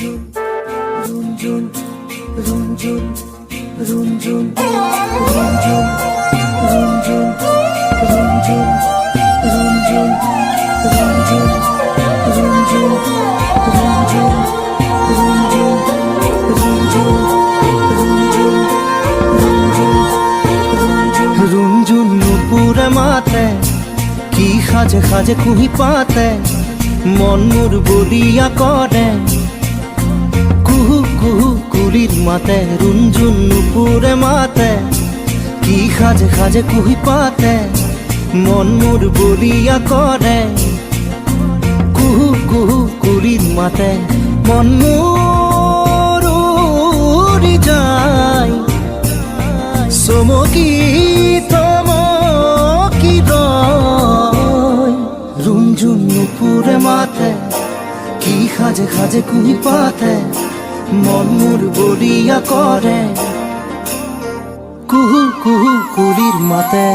রুঞ্জুন রুঞ্জুন নুপুরে মাতে কি সাজে সাজে কুহি পাতে মন মোৰ বলিয়া কুলিৰ মাতে ৰুঞ্জুন নুপুৰে মাতে, কি সাজে সাজে কুহি পাতে, মন মোৰ বলিয়া কৰে কুহু কুহু কুলিৰ মাতে, মন মোৰ উৰি যায়। চমকি থমকি রয়। রুঞ্জুন নুপুরে মাতে, কি সাজে সাজে কুহি পাতে মন মোৰ বলিয়া করে। কুহু কুহু কুলির মাতে।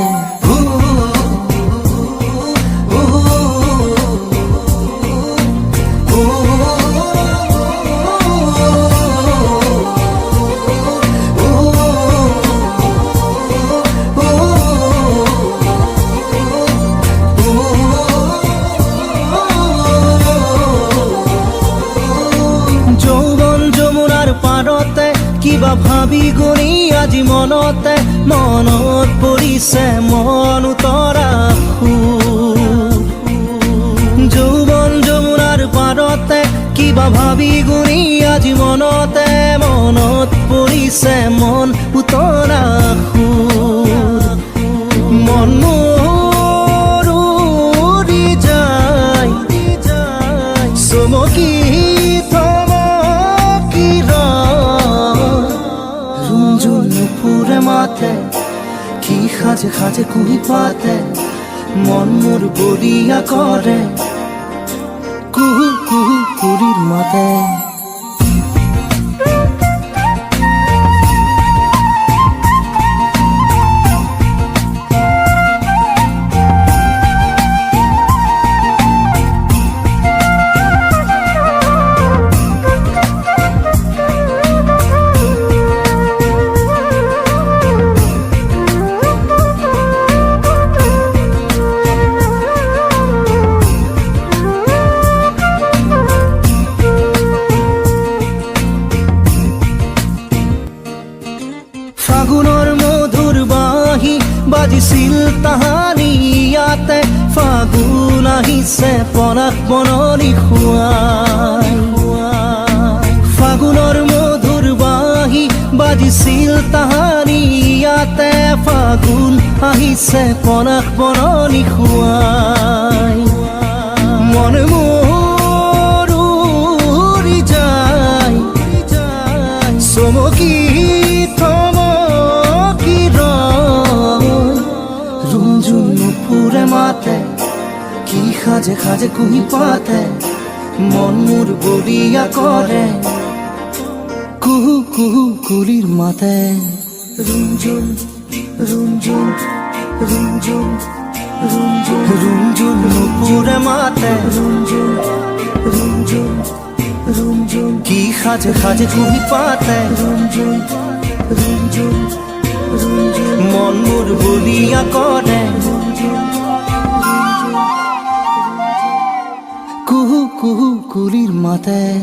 পাৰতে কিবা ভাবি গুণি আজি মনতে? মনত পৰিছে মন উতৰা জল পুরে মাতে কি খাজে খাজে কুহি পাতে, মন মোর বলিয়া করে। কুহু কুহু কুড়ির মাথায় বাজিছিল তাহানি ইয়াতে ফাগুন আহিছে পনাক বননি খুৱাই ফাগুনৰ মধুৰ বাঁহী বাজিছিল তাহানি ইয়াতে ফাগুন আহিছে পনাক বননি খুৱাই মন সাজে সাজে কুহি পাতে মন মোর বলিয়া করে। কুহু কুহু কুলির মাতে। রুঞ্জুন রুঞ্জুন রুঞ্জুন রুঞ্জুন। রুঞ্জুন নুপুরে মাতে। রুঞ্জুন রুঞ্জুন রুঞ্জুন। কি সাজে সাজে কুহি পাতে। রুঞ্জুন রুঞ্জুন রুঞ্জুন। মন মোর বলিয়া করে। কুহুকুলির মাথায়